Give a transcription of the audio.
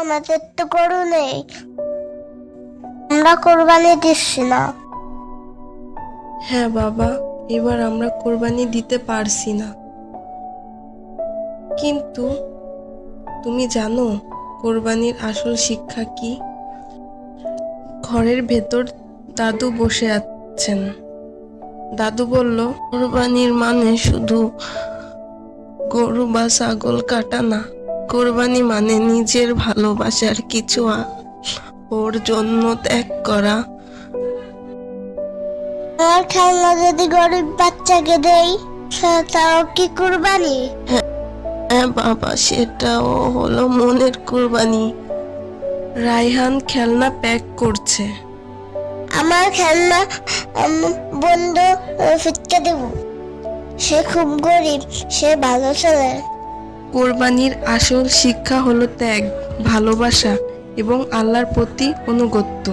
আমাদের তো গরু নেই। আমরা কোরবানি দিচ্ছি না। হ্যাঁ বাবা, এবার আমরা কোরবানি দিতে পারছি না। কিন্তু তুমি জানো কোরবানির আসল শিক্ষা কি? ঘরের ভেতর দাদু বসে আছেন। দাদু বলল, কোরবানির মানে শুধু গরু বা ছাগল কাটা না কোরবানি মানে নিজের ভালোবাসার কিছু ওর জন্য ত্যাগ করা। আমার খেলনা যদি গরিব বাচ্চাকে দেই তাও কি কোরবানি? হ্যাঁ বাবা সেটাও হলো মনের কুরবানি। রায়হান খেলনা প্যাক করছে। আমার খেলনা বন্ধু ফিটকে দেব। সে খুব গরিব সে ভালো ছেলে। কোরবানির আসল শিক্ষা হলো ত্যাগ ভালোবাসা এবং আল্লাহর প্রতি অনুগত্য।